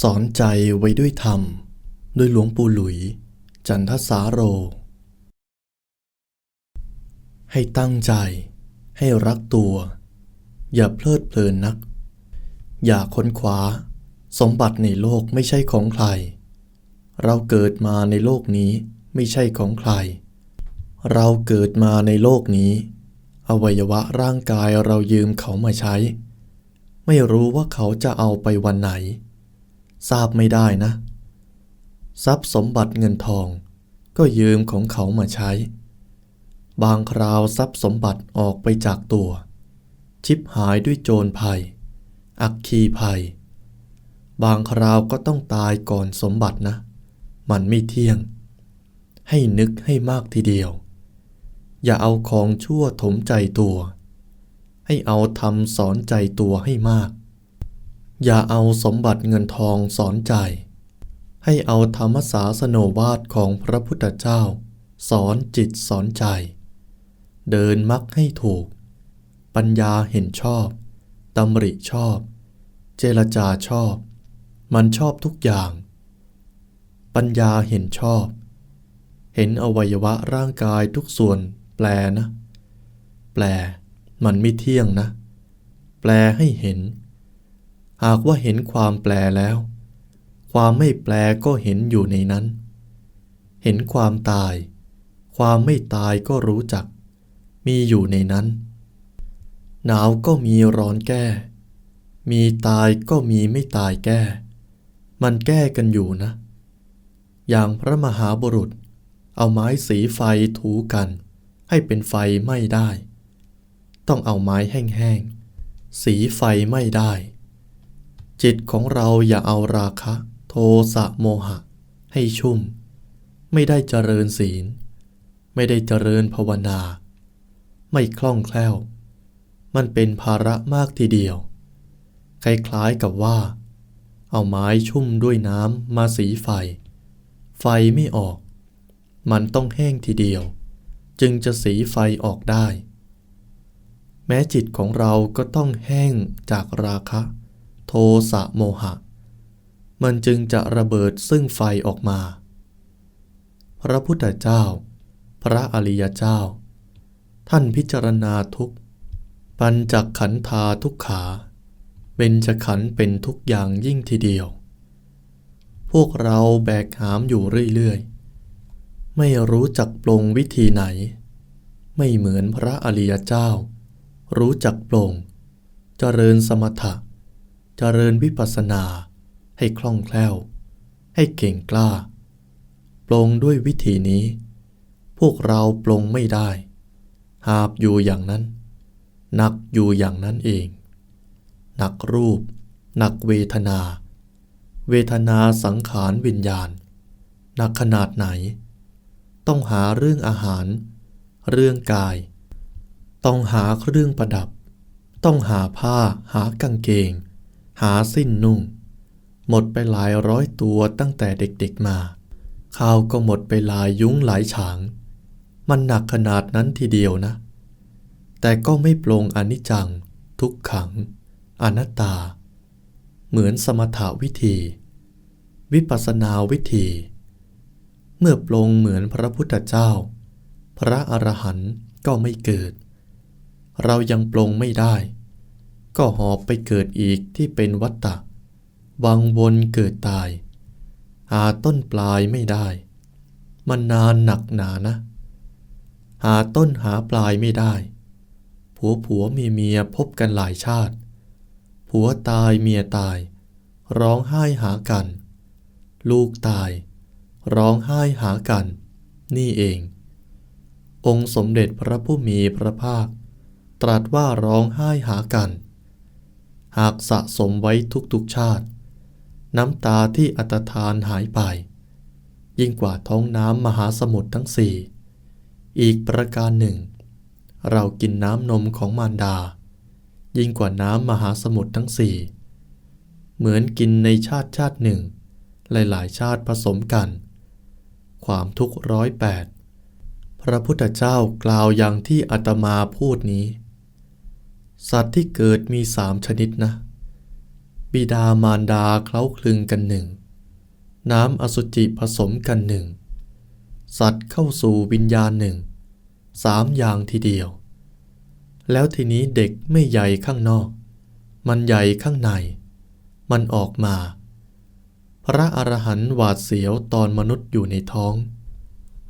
สอนใจไว้ด้วยธรรม ด้วยหลวงปู่หลุย จันทสาโร ให้ตั้งใจ ให้รักตัว อย่าเพลิดเพลินนัก อย่าค้นคว้า สมบัติในโลกไม่ใช่ของใคร เราเกิดมาในโลกนี้ไม่ใช่ของใคร เราเกิดมาในโลกนี้ อวัยวะร่างกายเรายืมเขามาใช้ ไม่รู้ว่าเขาจะเอาไปวันไหน ทราบไม่ได้นะ ทรัพย์สมบัติเงินทอง ก็ยืมของเขามาใช้ บางคราวทรัพย์สมบัติออกไปจากตัว ชิบหายด้วยโจรภัย อักคีภัย บางคราวก็ต้องตายก่อนสมบัตินะ มันไม่เที่ยง ให้นึกให้มากทีเดียว อย่าเอาของชั่วถมใจตัว ให้เอาธรรมสอนใจตัวให้มาก อย่าเอาสมบัติเงินทองสอนใจ ให้เอาธรรมศาสนวาทของพระพุทธเจ้า สอนจิตสอนใจ เดินมักให้ถูก ปัญญาเห็นชอบตำริชอบ เจรจาชอบ มันชอบทุกอย่าง ปัญญาเห็นชอบ เห็นอวัยวะร่างกายทุกส่วน แปลนะ แปล มันไม่เที่ยงนะ แปลให้เห็น หากว่าเห็นความแปลแล้ว ความไม่แปลก็เห็นอยู่ในนั้น เห็นความตาย ความไม่ตายก็รู้จัก มีอยู่ในนั้น หนาวก็มีร้อนแก้ มีตายก็มีไม่ตายแก้ มันแก้กันอยู่นะ อย่างพระมหาบุรุษ เอาไม้สีไฟถูกัน ให้เป็นไฟไม่ได้ ต้องเอาไม้แห้งๆ สีไฟไม่ได้ จิตของเราอย่าเอาราคะ โทสะโมหะ ให้ชุ่ม ไม่ได้เจริญศีล ไม่ได้เจริญภาวนา ไม่คล่องแคล่ว มันเป็นภาระมากทีเดียว คล้ายๆกับว่า เอาไม้ชุ่มด้วยน้ำมาสีไฟ ไฟไม่ออก มันต้องแห้งทีเดียว จึงจะสีไฟออกได้ แม้จิตของเราก็ต้องแห้งจากราคะ โทสะโมหะ มันจึงจะระเบิดซึ่งไฟออกมา พระพุทธเจ้า พระอริยเจ้า ท่านพิจารณาทุกปัญจขันธาทุกขาเบญจขันธ์เป็นทุกอย่างยิ่งทีเดียว พวกเราแบกหามอยู่เรื่อยๆ ไม่รู้จักปลงวิธีไหน ไม่เหมือนพระอริยเจ้า รู้จักปลงเจริญสมถะ เจริญวิปัสสนา ให้คล่องแคล่ว ให้เก่งกล้า ปลงด้วยวิธีนี้ พวกเราปลงไม่ได้ หาบอยู่อย่างนั้น หนักอยู่อย่างนั้นเอง หนักรูป หนักเวทนา เวทนาสังขารวิญญาณ หนักขนาดไหน ต้องหาเรื่องอาหาร เรื่องกาย ต้องหาเครื่องประดับ ต้องหาผ้าหากางเกง หาสิ้นนุ่ง หมดไปหลายร้อยตัวตั้งแต่เด็กๆมา ข้าวก็หมดไปหลายยุ้งหลายฉาง มันหนักขนาดนั้นทีเดียวนะ แต่ก็ไม่ปลงอนิจจัง ทุกขัง อนัตตา เหมือนสมถาวิธี วิปัสนาวิธี เมื่อปลงเหมือนพระพุทธเจ้า พระอรหันต์ก็ไม่เกิด เรายังปลงไม่ได้ ก็หอบไปเกิดอีกที่เป็นวัตตะ วังวนเกิดตาย หาต้นปลายไม่ได้ มันนานหนักหนานะ หาต้นหาปลายไม่ได้ ผัวผัวเมียเมียพบกันหลายชาติ ผัวตายเมียตาย ร้องไห้หากัน ลูกตาย ร้องไห้หากัน นี่เอง องค์สมเด็จพระผู้มีพระภาค ตรัสว่าร้องไห้หากัน หากสะสมไว้ทุกๆชาติ น้ำตาที่อัตทานหายไป ยิ่งกว่าท้องน้ำมหาสมุทรทั้งสี่อีกประการหนึ่ง เรากินน้ำนมของมารดา ยิ่งกว่าน้ำมหาสมุทรทั้งสี่เหมือนกินในชาติชาติหนึ่ง หลายๆ ชาติผสมกัน ความทุกข์ร้อยแปดพระพุทธเจ้ากล่าวอย่างที่อาตมาพูดนี้ สัตว์ที่เกิดมีสามชนิดนะ บิดามารดาเคล้าคลึงกันหนึ่ง น้ำอสุจิผสมกันหนึ่ง สัตว์เข้าสู่วิญญาณหนึ่ง สามอย่างทีเดียว แล้วทีนี้เด็กไม่ใหญ่ข้างนอก มันใหญ่ข้างใน มันออกมา พระอรหันต์หวาดเสียวตอนมนุษย์อยู่ในท้อง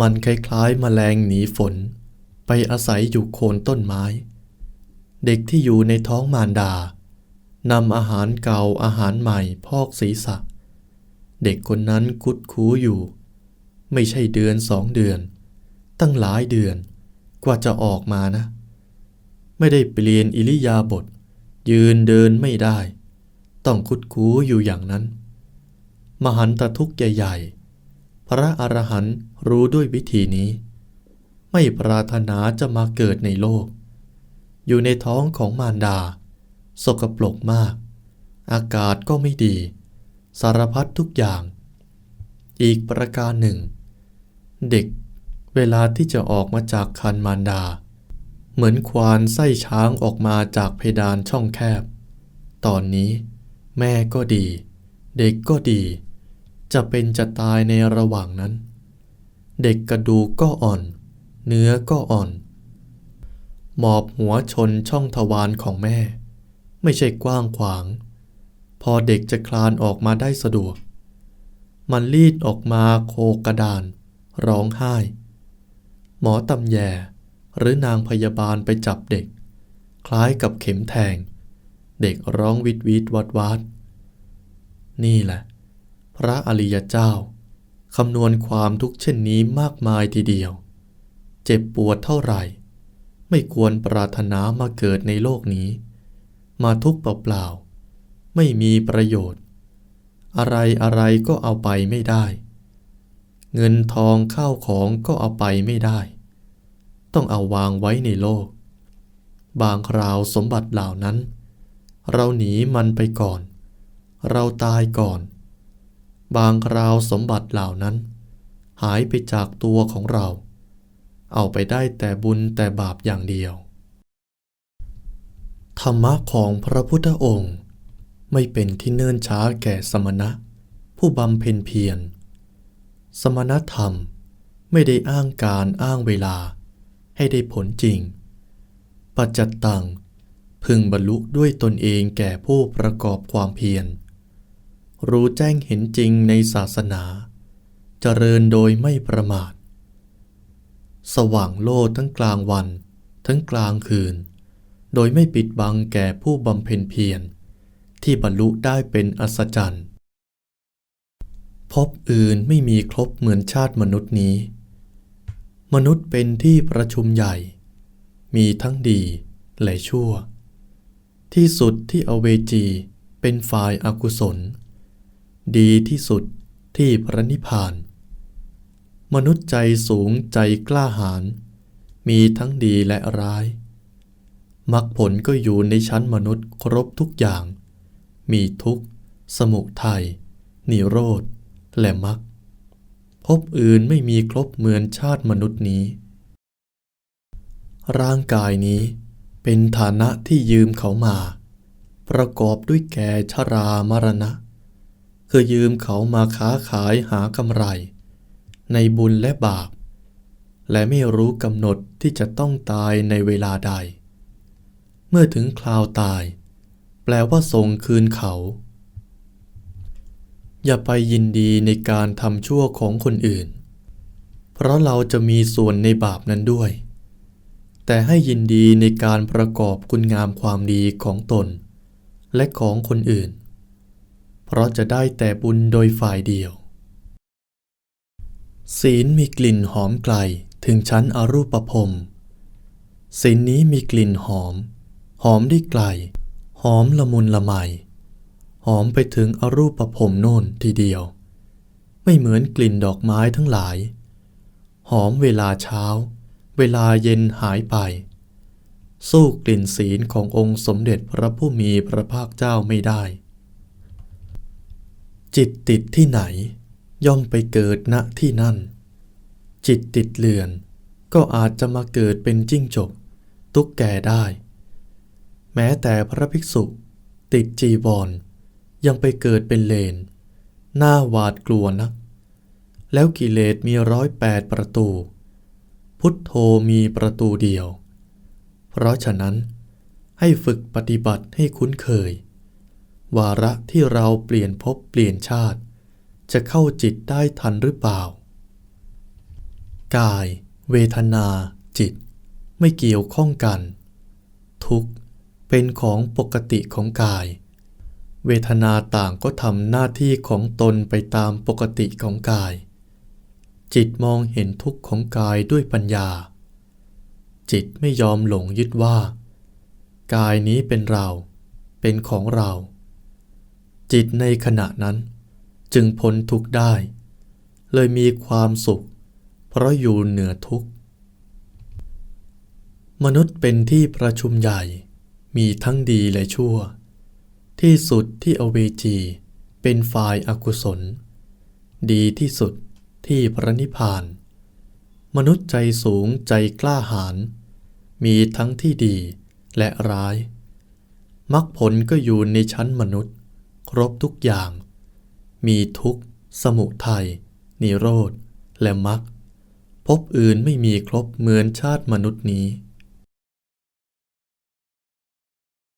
มันคล้ายๆแมลงหนีฝน ไปอาศัยอยู่โคนต้นไม้ เด็กที่อยู่ในท้องมารดานำอาหารเก่าอาหารใหม่พอกศีรษะ เด็กคนนั้นคุดคูอยู่ ไม่ใช่เดือนสองเดือน ตั้งหลายเดือนกว่าจะออกมานะ ไม่ได้เปลี่ยนอิริยาบถยืนเดินไม่ได้ ต้องคุดคูอยู่อย่างนั้น มหันตทุกข์ใหญ่ๆ พระอรหันต์รู้ด้วยวิธีนี้ ไม่ปรารถนาจะมาเกิดในโลก อยู่ในท้องของมารดา สกปรกมาก อากาศก็ไม่ดี สารพัดทุกอย่าง อีกประการหนึ่ง เด็กเวลาที่จะออกมาจากคันมารดา เหมือนควานไส้ช้างออกมาจากเพดานช่องแคบ ตอนนี้แม่ก็ดี เด็กก็ดี จะเป็นจะตายในระหว่างนั้น เด็กกระดูกก็อ่อน เนื้อก็อ่อน หมอบหัวชนช่องทวารของแม่ ไม่ใช่กว้างขวาง พอเด็กจะคลานออกมาได้สะดวก มันรีดออกมาโคกระดาน ร้องไห้ หมอตำแยหรือนางพยาบาลไปจับเด็ก คล้ายกับเข็มแทง เด็กร้องวิดวิดวัดวัดนี่แหละ พระอริยเจ้าคำนวณความทุกข์เช่นนี้มากมายทีเดียว เจ็บปวดเท่าไหร่ ไม่ควรปรารถนามาเกิดในโลกนี้ มาทุกข์เปล่าๆไม่มีประโยชน์ อะไรอะไรก็เอาไปไม่ได้ เงินทองข้าวของก็เอาไปไม่ได้ ต้องเอาวางไว้ในโลก บางคราวสมบัติเหล่านั้น เราหนีมันไปก่อน เราตายก่อน บางคราวสมบัติเหล่านั้น หายไปจากตัวของเรา เอาไปได้แต่บุญแต่บาปอย่างเดียว ธรรมะของพระพุทธองค์ ไม่เป็นที่เนิ่นช้าแก่สมณะ ผู้บำเพ็ญเพียร สมณธรรมไม่ได้อ้างการอ้างเวลาให้ได้ผลจริง ปัจจัตตัง พึงบรรลุด้วยตนเองแก่ผู้ประกอบความเพียร รู้แจ้งเห็นจริงในศาสนา เจริญโดยไม่ประมาท สว่างโลดทั้งกลางวัน ทั้งกลางคืน โดยไม่ปิดบังแก่ผู้บำเพ็ญเพียรที่บรรลุได้เป็นอัศจรรย์พบอื่นไม่มีครบเหมือนชาติมนุษย์นี้ มนุษย์เป็นที่ประชุมใหญ่ มีทั้งดีและชั่ว ที่สุดที่อเวจีเป็นฝ่ายอากุศล ดีที่สุดที่พระนิพพาน มนุษย์ใจสูงใจกล้าหาญมีทั้งดีและร้ายมรรคผลก็อยู่ในชั้นมนุษย์ครบทุกอย่าง มีทุกข์ สมุทัยนิโรธ และมรรคพบอื่นไม่มีครบเหมือนชาติมนุษย์นี้ ร่างกายนี้เป็นฐานะที่ยืมเขามา ประกอบด้วยแก่ชรามรณะ คือยืมเขามาค้าขายหากำไร ในบุญและบาป และไม่รู้กำหนดที่จะต้องตายในเวลาใด เมื่อถึงคราวตาย แปลว่าส่งคืนเขา อย่าไปยินดีในการทำชั่วของคนอื่น เพราะเราจะมีส่วนในบาปนั้นด้วย แต่ให้ยินดีในการประกอบคุณงามความดีของตน และของคนอื่น เพราะจะได้แต่บุญโดยฝ่ายเดียว ศีลมีกลิ่นหอมไกลถึงชั้นอรูปภพศีลนี้มีกลิ่นหอม หอมได้ไกล หอมละมุนละไม หอมไปถึงอรูปภพโน่นทีเดียว ไม่เหมือนกลิ่นดอกไม้ทั้งหลาย หอมเวลาเช้า เวลาเย็นหายไป สู้กลิ่นศีลขององค์สมเด็จพระผู้มีพระภาคเจ้าไม่ได้ จิตติดที่ไหน ย่อมไปเกิดณที่นั่น จิตติดเลือน ก็อาจจะมาเกิดเป็นจิ้งจก ตุ๊กแกได้ แม้แต่พระภิกษุ ติดจีวรยังไปเกิดเป็นเลน หน้าหวาดกลัวนัก แล้วกิเลสมีร้อยแปดประตู พุทโธมีประตูเดียว เพราะฉะนั้นให้ฝึกปฏิบัติให้คุ้นเคย วาระที่เราเปลี่ยนภพเปลี่ยนชาติ จะเข้าจิตได้ทันหรือเปล่า กาย เวทนา จิต ไม่เกี่ยวข้องกัน ทุกข์เป็นของปกติของกาย เวทนาต่างก็ทำหน้าที่ของตนไปตามปกติของกาย จิตมองเห็นทุกข์ของกายด้วยปัญญา จิตไม่ยอมหลงยึดว่า กายนี้เป็นเรา เป็นของเรา จิตในขณะนั้น จึงพ้นทุกข์ได้ เลยมีความสุข เพราะอยู่เหนือทุกข์ มนุษย์เป็นที่ประชุมใหญ่ มีทั้งดีและชั่ว ที่สุดที่อเวจีเป็นฝ่ายอากุศล ดีที่สุดที่พระนิพพาน มนุษย์ใจสูงใจกล้าหาญมีทั้งที่ดีและร้ายมรรคผลก็อยู่ในชั้นมนุษย์ ครบทุกอย่าง มีทุกข์ สมุทัย นิโรธ และมรรค พบอื่นไม่มีครบเหมือนชาติมนุษย์นี้